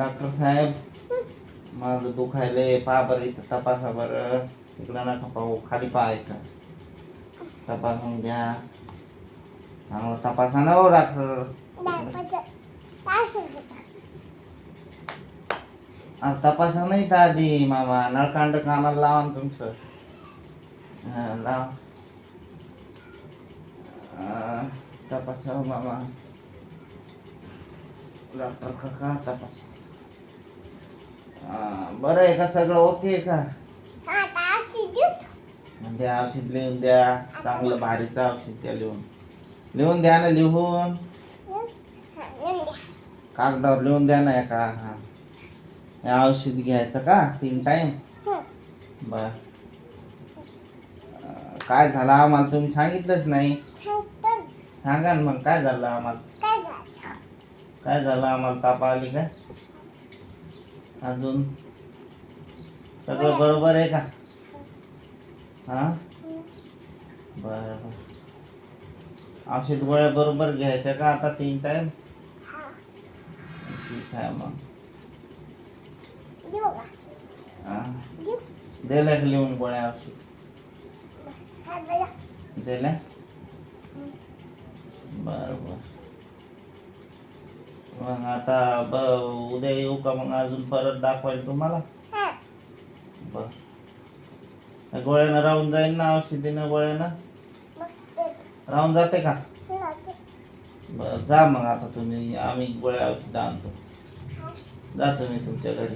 Doctor साहेब माझं दुखायलंय पहा बरं इथं तपासा बरं इकडं नका पाहू खाली पहा इथं तपासून घ्या चांगलं तपासा ना हो डॉक्टर आ, तपासा नाही का आधी मामा नळकांड कानाला लावा ना तुमचं हा, लाव आ, तपासा हो मामा डॉक्टर काका तपासा हा, बरं आहे का सगळं? ओके आहे का द्या औषध लिहून द्या. चांगलं भारीचं औषध द्या लिहून. लिहून द्या ना लिहून. कागदावर लिहून द्या ना एका. हा. हे औषध घ्यायचं का? तीन टाइम बर. काय झालं आम्हाला? तुम्ही सांगितलंच नाही. सांगा ना मग काय झालं आम्हाला? काय झालं आम्हाला? ताप आली का? अजून? सगळं बरोबर आहे का? हा? बर. बर औषध गोळ्या बरोबर घ्यायच्या का आता तीन टाइम ठीक आहे मग. हा? दिल्या का लिहून गोळ्या औषध. दिल्या बर बर. मग आता ब उद्या येऊ का मग अजून परत दाखवायला तुम्हाला? बर. गोळ्यानं राहून जाईल ना औषधीनं गोळ्यानं? राहून जाते का? बर जा मग आता तुम्ही. आम्ही गोळ्या औषध आणतो. जा तुम्ही तुमच्या घरी.